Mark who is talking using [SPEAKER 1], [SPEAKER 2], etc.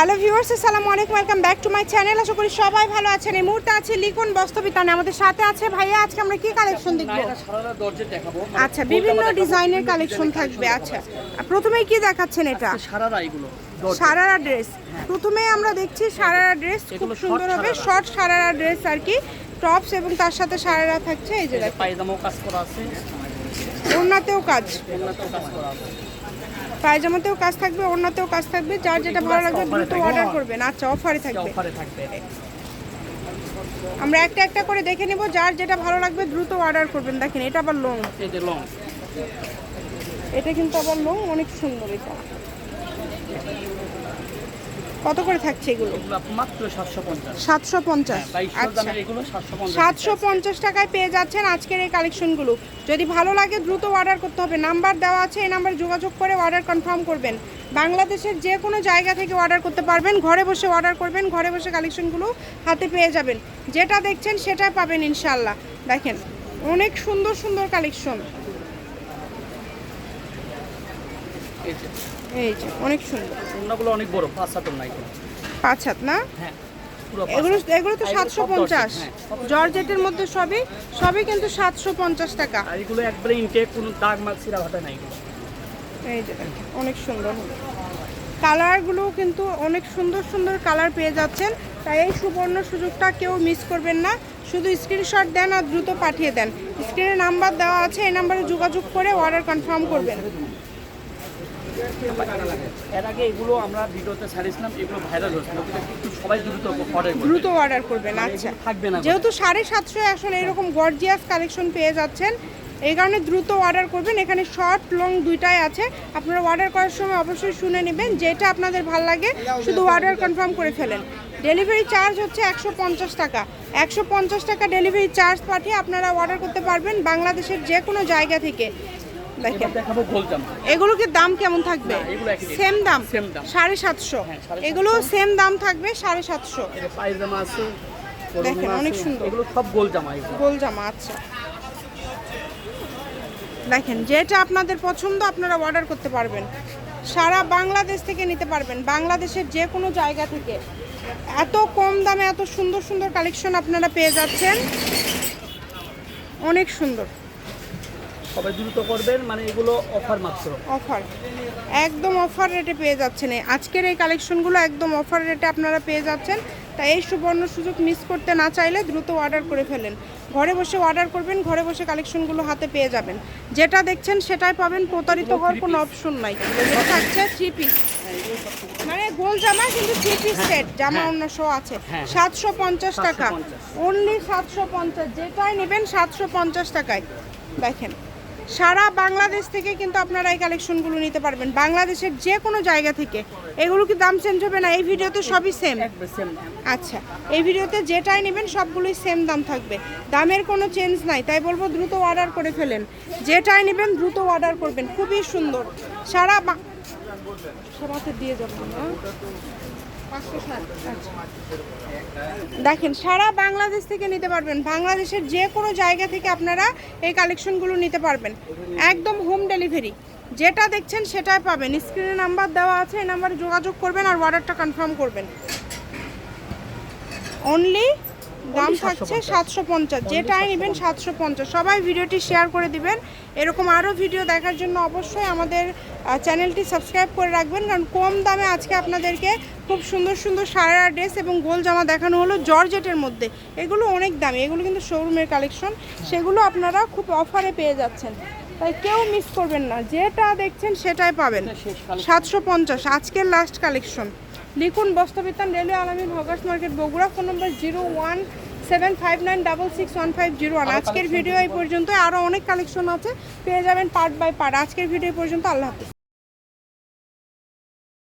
[SPEAKER 1] Hello viewers আসসালামু আলাইকুম welcome back to my channel আশা করি সবাই ভালো আছেন। এই মুহূর্তে আছে লিখন বস্তবিতানে আমাদের সাথে আছে ভাইয়া আজকে আমরা কি কালেকশন দেখব?
[SPEAKER 2] দেখাবো।
[SPEAKER 1] আচ্ছা বিভিন্ন ডিজাইনের কালেকশন থাকবে। আচ্ছা প্রথমেই কি দেখাচ্ছেন এটা?
[SPEAKER 2] সারারা এগুলো
[SPEAKER 1] সারারা ড্রেস। প্রথমে আমরা দেখছি সারারা ড্রেস খুব সুন্দর হবে। শর্ট সারারা ড্রেস আর কি। টপস এবং তার সাথে সারারা থাকছে। এই যে
[SPEAKER 2] পায়জামাও কাজ করা আছে।
[SPEAKER 1] ওড়নাতেও কাজ।
[SPEAKER 2] ওনাতেও কাজ করা আছে।
[SPEAKER 1] পায়জামাতেও কাজ থাকবে অন্যতেও কাজ থাকবে যার যেটা ভালো লাগবে দ্রুত অর্ডার করবেন। আচ্ছা অফারে থাকবে।
[SPEAKER 2] অফারে থাকবে।
[SPEAKER 1] আমরা একটা একটা করে দেখে নেব যার যেটা ভালো লাগবে দ্রুত অর্ডার করবেন। দেখেন এটা আবার লং
[SPEAKER 2] এই যে লং
[SPEAKER 1] এটা কিন্তু আবার লং অনেক সুন্দর এটা। কত করে থাকছে এগুলো?
[SPEAKER 2] মাত্র সাতশো পঞ্চাশ।
[SPEAKER 1] সাতশো পঞ্চাশ।
[SPEAKER 2] বাইশশো
[SPEAKER 1] আচ্ছা
[SPEAKER 2] এগুলো সাতশো পঞ্চাশ
[SPEAKER 1] সাতশো পঞ্চাশ টাকায় পেয়ে যাচ্ছেন আজকের এই কালেকশনগুলো। যদি ভালো লাগে দ্রুত অর্ডার করতে হবে। নাম্বার দেওয়া আছে এই নাম্বারে যোগাযোগ করে অর্ডার কনফার্ম করবেন। বাংলাদেশের যে কোনো জায়গা থেকে অর্ডার করতে পারবেন। ঘরে বসে অর্ডার করবেন ঘরে বসে কালেকশনগুলো হাতে পেয়ে যাবেন। যেটা দেখছেন সেটা পাবেন ইনশাল্লাহ দেখেন অনেক সুন্দর সুন্দর কালেকশন।
[SPEAKER 2] এই যে
[SPEAKER 1] অনেক সুন্দর।
[SPEAKER 2] ওনাগুলো অনেক বড় পাঁচ হাতের না
[SPEAKER 1] পাঁচ হাত না?
[SPEAKER 2] হ্যাঁ
[SPEAKER 1] এগুলো এগুলো তো সাতশো পঞ্চাশ।
[SPEAKER 2] হ্যাঁ,
[SPEAKER 1] জর্জেটের মধ্যে সবই সবই কিন্তু সাতশো পঞ্চাশ টাকা।
[SPEAKER 2] এগুলো একবারে ইনটেক কোনো দাগ মাগ সিরা ভাটা নাই
[SPEAKER 1] এই যে অনেক সুন্দর। কালারগুলো কিন্তু অনেক সুন্দর সুন্দর কালার পেয়ে যাচ্ছেন। তাই এই সুবর্ণ সুযোগটা কেউ মিস করবেন না। শুধু স্ক্রিনশট দেন আর দ্রুত পাঠিয়ে দেন। স্ক্রিনে নাম্বার দেওয়া আছে এই নাম্বারে যোগাযোগ করে অর্ডার কনফার্ম করবেন।
[SPEAKER 2] এর আগে এগুলো আমরা ভিডিওতে ছাড়িয়েছিলাম এগুলো ভাইরাল হয়েছিল। কিন্তু সবাই দ্রুত অর্ডার
[SPEAKER 1] দ্রুত অর্ডার করবেন আচ্ছা।
[SPEAKER 2] থাকবে না
[SPEAKER 1] যেহেতু সাড়ে সাতশো আসলে এরকম গর্জিয়াস কালেকশন পেয়ে যাচ্ছেন এই কারণে দ্রুত অর্ডার করবেন। এখানে শর্ট লং দুইটাই আছে। আপনারা অর্ডার করার সময় অবশ্যই শুনে নেবেন যেটা আপনাদের ভালো লাগে। শুধু অর্ডার কনফার্ম করে ফেলেন। ডেলিভারি চার্জ হচ্ছে একশো পঞ্চাশ টাকা। একশো পঞ্চাশ টাকা ডেলিভারি চার্জ পাঠিয়ে আপনারা অর্ডার করতে পারবেন বাংলাদেশের যে কোনো জায়গা থেকে। দেখেন।
[SPEAKER 2] দেখাবো
[SPEAKER 1] দাম কেমন থাকবে। সেম দাম? সাড়ে সাতশো।
[SPEAKER 2] হ্যাঁ,
[SPEAKER 1] এগুলো সেম দাম থাকবে সাড়ে সাতশো।
[SPEAKER 2] পায়জামা আছে
[SPEAKER 1] দেখেন, অনেক সুন্দর।
[SPEAKER 2] এগুলো সব গোল জামা
[SPEAKER 1] গোল জামা আচ্ছা। দেখেন যেটা আপনাদের পছন্দ আপনারা অর্ডার করতে পারবেন। সারা বাংলাদেশ থেকে নিতে পারবেন। বাংলাদেশের যে কোনো জায়গা থেকে। এত কম দামে এত সুন্দর সুন্দর কালেকশন আপনারা পেয়ে যাচ্ছেন। অনেক সুন্দর।
[SPEAKER 2] সবাই দ্রুত করবেন মানে এগুলো অফার মাত্র।
[SPEAKER 1] অফার একদম অফার রেটে পেয়ে যাচ্ছেন। আজকের এই কালেকশনগুলো একদম অফার রেটে আপনারা পেয়ে যাচ্ছেন। তাই এই সুবর্ণ সুযোগ মিস করতে না চাইলে দ্রুত অর্ডার করে ফেলেন। ঘরে বসে অর্ডার করবেন ঘরে বসে কালেকশনগুলো হাতে পেয়ে যাবেন। যেটা দেখছেন সেটাই পাবেন প্রতারিত হওয়ার কোনো অপশন নাই। থাকছে থ্রি পিস মানে গোল জামা কিন্তু থ্রি পিস সেট জামা অন্য শো আছে।
[SPEAKER 2] হ্যাঁ।
[SPEAKER 1] সাতশো পঞ্চাশ টাকা।
[SPEAKER 2] 750
[SPEAKER 1] অনলি সাতশো পঞ্চাশ। যেটাই নেবেন সাতশো পঞ্চাশ টাকায়। দেখেন সারা বাংলাদেশ থেকে কিন্তু আপনারা এই কালেকশনগুলো নিতে পারবেন। বাংলাদেশের যে কোনো জায়গা থেকে। এগুলো কি দাম চেঞ্জ হবে না? এই ভিডিওতে সবই সেম আচ্ছা এই ভিডিওতে যেটাই নেবেন সবগুলোই সেম দাম থাকবে। দামের কোনো চেঞ্জ নাই। তাই বলব দ্রুত অর্ডার করে ফেলেন। যেটাই নেবেন দ্রুত অর্ডার করবেন। খুবই সুন্দর। সারা সবাতে দিয়ে যাব না। পাঁচশো ষাট, আচ্ছা। দেখেন, সারা বাংলাদেশ থেকে নিতে পারবেন। বাংলাদেশের যে কোনো জায়গা থেকে আপনারা এই কালেকশনগুলো নিতে পারবেন। একদম হোম ডেলিভারি যেটা দেখছেন সেটাই পাবেন। স্ক্রিনে নাম্বার দেওয়া আছে, এই নাম্বারে যোগাযোগ করবেন আর অর্ডারটা কনফার্ম করবেন। অনলি দাম থাকছে সাতশো পঞ্চাশ। যেটাই নেবেন সাতশো পঞ্চাশ। সবাই ভিডিওটি শেয়ার করে দিবেন। এরকম আরও ভিডিও দেখার জন্য অবশ্যই আমাদের চ্যানেলটি সাবস্ক্রাইব করে রাখবেন। কারণ কম দামে আজকে আপনাদেরকে খুব সুন্দর সুন্দর সারা ড্রেস এবং গোল জামা দেখানো হলো জর্জেটের মধ্যে। এগুলো অনেক দামি। এগুলো কিন্তু শোরুমের কালেকশন সেগুলো আপনারা খুব অফারে পেয়ে যাচ্ছেন। তাই কেউ মিস করবেন না। যেটা দেখছেন সেটাই পাবেন। সাতশো পঞ্চাশ আজকের লাস্ট কালেকশন লিখুন Bastrabitan railway Al-Amin hawkers market Bogura phone number zero one seven five nine double six one five zero one. আজকের ভিডিও এই পর্যন্ত আরও অনেক কালেকশন আছে। পেয়ে যাবেন পার্ট বাই পার্ট আজকের ভিডিও পর্যন্ত। আল্লাহ হাফিজ।